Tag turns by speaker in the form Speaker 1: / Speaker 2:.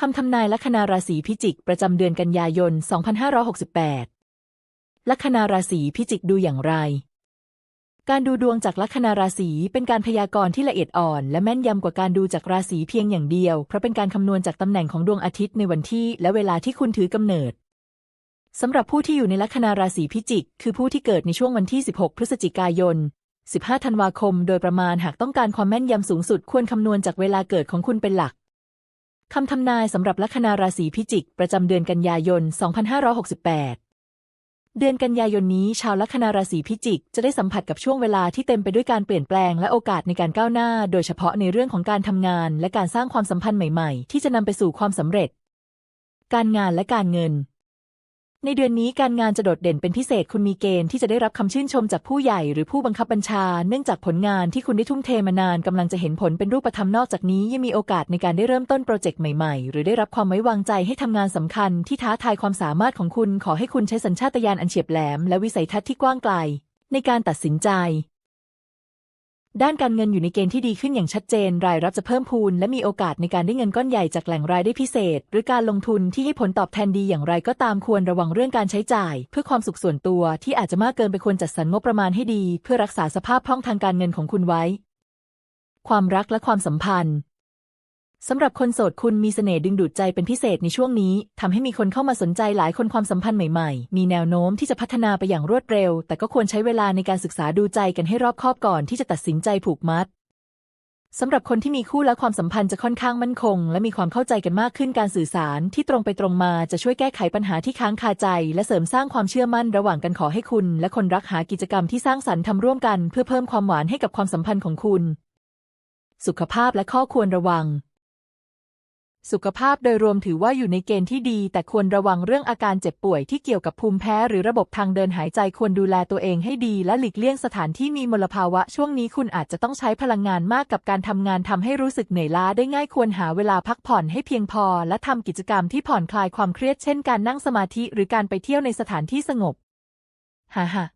Speaker 1: คำทำนายลัคนาราศีพิจิก ประจำเดือนกันยายน 2568 ลัคนาราศีพิจิกดูอย่างไร การดูดวงจากลัคนาราศีเป็นการพยากรณ์ที่ละเอียดอ่อนและแม่นยำกว่าการดูจากราศีเพียงอย่างเดียว เพราะเป็นการคำนวณจากตำแหน่งของดวงอาทิตย์ในวันที่และเวลาที่คุณถือกำเนิดสำหรับผู้ที่อยู่ในลัคนาราศีพิจิก คือผู้ที่เกิดในช่วงวันที่ 16 พฤศจิกายน 15 ธันวาคม โดยประมาณหากต้องการความแม่นยำสูงสุดควรคำนวณจากเวลาเกิดของคุณเป็นหลัก คำทำนายสำหรับลัคนาราศีพิจิก ประจำเดือนกันยายน 2568 เดือนกันยายนนี้ ชาวลัคนาราศีพิจิก จะได้สัมผัสกับช่วงเวลาที่เต็มไปด้วยการเปลี่ยนแปลงและโอกาสในการก้าวหน้า โดยเฉพาะในเรื่องของการทำงาน และการสร้างความสัมพันธ์ใหม่ ๆ ที่จะนำไปสู่ความสำเร็จ การงานและการเงิน ในเดือนนี้การงานจะโดดเด่นเป็นพิเศษคุณมีเกณฑ์ที่จะได้รับคำชื่นชมจากผู้ใหญ่หรือผู้บังคับบัญชา เนื่องจากผลงานที่คุณได้ทุ่มเทมานานกำลังจะเห็นผลเป็นรูปธรรมนอกจากนี้ ยังมีโอกาสในการได้เริ่มต้นโปรเจกต์ใหม่ๆ หรือได้รับความไว้วางใจให้ทำงานสำคัญ ที่ท้าทายความสามารถของคุณขอให้คุณใช้สัญชาตญาณอันเฉียบแหลมและวิสัยทัศน์ที่กว้างไกล ในการตัดสินใจ ด้านการเงินอยู่ในเกณฑ์ที่ดีขึ้นอย่างชัดเจน รายรับจะเพิ่มพูน และมีโอกาสในการได้เงินก้อนใหญ่จากแหล่งรายได้พิเศษ หรือการลงทุนที่ให้ผลตอบแทนดีอย่างไรก็ตามควรระวังเรื่องการใช้จ่าย เพื่อความสุขส่วนตัวที่อาจจะมากเกินไปควรจัดสรรงบประมาณให้ดี เพื่อรักษาสภาพคล่องทางการเงินของคุณไว้ ความรักและความสัมพันธ์ สำหรับคนโสดคุณมีเสน่ห์ดึงดูดใจเป็นพิเศษในช่วงนี้ทำให้มีคนเข้ามาสนใจหลายคนความสัมพันธ์ใหม่ๆ มีแนวโน้มที่จะพัฒนาไปอย่างรวดเร็ว แต่ก็ควรใช้เวลาในการศึกษาดูใจกันให้รอบคอบก่อนที่จะตัดสินใจผูกมัดสำหรับคนที่มีคู่และความสัมพันธ์จะค่อนข้างมั่นคง และมีความเข้าใจกันมากขึ้นการสื่อสารที่ตรงไปตรงมาจะช่วยแก้ไขปัญหาที่ค้างคาใจ และเสริมสร้างความเชื่อมั่นระหว่างกันขอให้คุณ และคนรักหากิจกรรมที่สร้างสรรค์ทำร่วมกัน เพื่อเพิ่มความหวานให้กับความสัมพันธ์ของคุณ สุขภาพและข้อควรระวัง สุขภาพโดยรวมถือว่าอยู่ในเกณฑ์ที่ดี แต่ควรระวังเรื่องอาการเจ็บป่วยที่เกี่ยวกับภูมิแพ้ หรือระบบทางเดินหายใจควรดูแลตัวเองให้ดี และหลีกเลี่ยงสถานที่มีมลภาวะ ช่วงนี้คุณอาจจะต้องใช้พลังงานมากกับการทำงานทำให้รู้สึกเหนื่อยล้าได้ง่ายควรหาเวลาพักผ่อนให้เพียงพอ และทำกิจกรรมที่ผ่อนคลายความเครียดเช่นการนั่งสมาธิ หรือการไปเที่ยวในสถานที่สงบฮ่าฮ่า